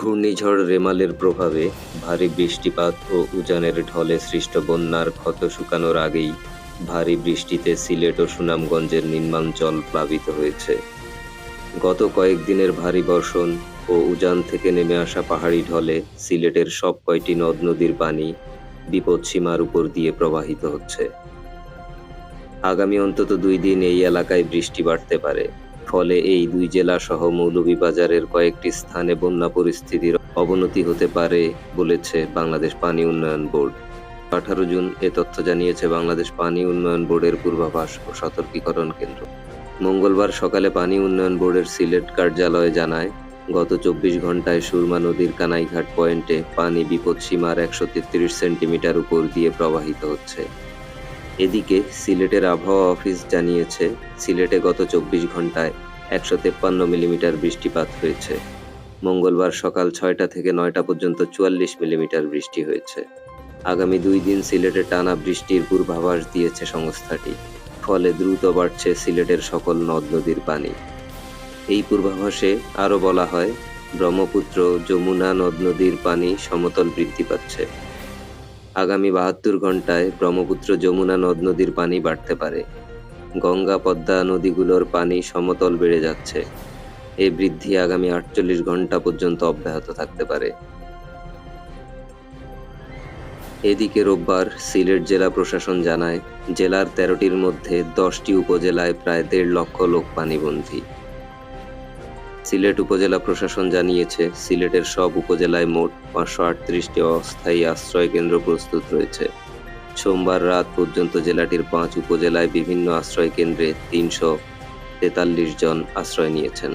ঘূর্ণিঝড় রেমালের প্রভাবে ভারী বৃষ্টিপাত ও উজানের ঢলে সৃষ্ট বন্যার ক্ষত শুকানোর আগেই ভারী বৃষ্টিতে সিলেট ও সুনামগঞ্জের নিম্নাঞ্চল প্লাবিত হয়েছে। গত কয়েকদিনের ভারী বর্ষণ ও উজান থেকে নেমে আসা পাহাড়ি ঢলে সিলেটের সব কয়টি নদ নদীর পানি বিপদসীমার উপর দিয়ে প্রবাহিত হচ্ছে। আগামী অন্তত দুই দিন এই এলাকায় বৃষ্টি বাড়তে পারে। ফলে এই দুই জেলা সহ মৌলভীবাজারের কয়েকটি স্থানে বন্যা পরিস্থিতির অবনতি হতে পারে বলেছে বাংলাদেশ পানি উন্নয়ন বোর্ড। আঠারো জুন এ তথ্য জানিয়েছে বাংলাদেশ পানি উন্নয়ন বোর্ডের পূর্বাভাস ও সতর্কীকরণ কেন্দ্র। মঙ্গলবার সকালে পানি উন্নয়ন বোর্ডের সিলেট কার্যালয়ে জানায়, গত চব্বিশ ঘন্টায় সুরমা নদীর কানাইঘাট পয়েন্টে পানি বিপদসীমার একশো তেত্রিশ সেন্টিমিটার উপর দিয়ে প্রবাহিত হচ্ছে। এদিকে সিলেটের আবহাওয়া অফিস জানিয়েছে, সিলেটে গত চব্বিশ ঘন্টায় একশো তেপ্পান্ন মিলিমিটার বৃষ্টিপাত হয়েছে। মঙ্গলবার সকাল ছয়টা থেকে নয়টা পর্যন্ত চুয়াল্লিশ মিলিমিটার বৃষ্টি হয়েছে। আগামী দুই দিন সিলেটে টানা বৃষ্টির পূর্বাভাস দিয়েছে সংস্থাটি, ফলে দ্রুত বাড়ছে সিলেটের সকল নদ নদীর পানি। এই পূর্বাভাসে আরও বলা হয়, ব্রহ্মপুত্র, যমুনা নদ নদীর পানি সমতল বৃদ্ধি পাচ্ছে। আগামী বাহাত্তর ঘন্টায় ব্রহ্মপুত্র যমুনা নদ নদীর পানি বাড়তে পারে। গঙ্গা, পদ্মা নদীগুলোর পানি সমতল বেড়ে যাচ্ছে। এই বৃদ্ধি আগামী আটচল্লিশ ঘণ্টা পর্যন্ত অব্যাহত থাকতে পারে। এদিকে রোববার সিলেট জেলা প্রশাসন জানায়, জেলার তেরোটির মধ্যে দশটি উপজেলায় প্রায় দেড় লক্ষ লোক পানিবন্দী। সিলেট উপজেলা প্রশাসন জানিয়েছে, সিলেটের সব উপজেলায় মোট পাঁচশো আটত্রিশটি অস্থায়ী আশ্রয় কেন্দ্র প্রস্তুত রয়েছে। সোমবার রাত পর্যন্ত জেলাটির পাঁচ উপজেলায় বিভিন্ন আশ্রয় কেন্দ্রে তিনশো তেতাল্লিশ জন আশ্রয় নিয়েছেন।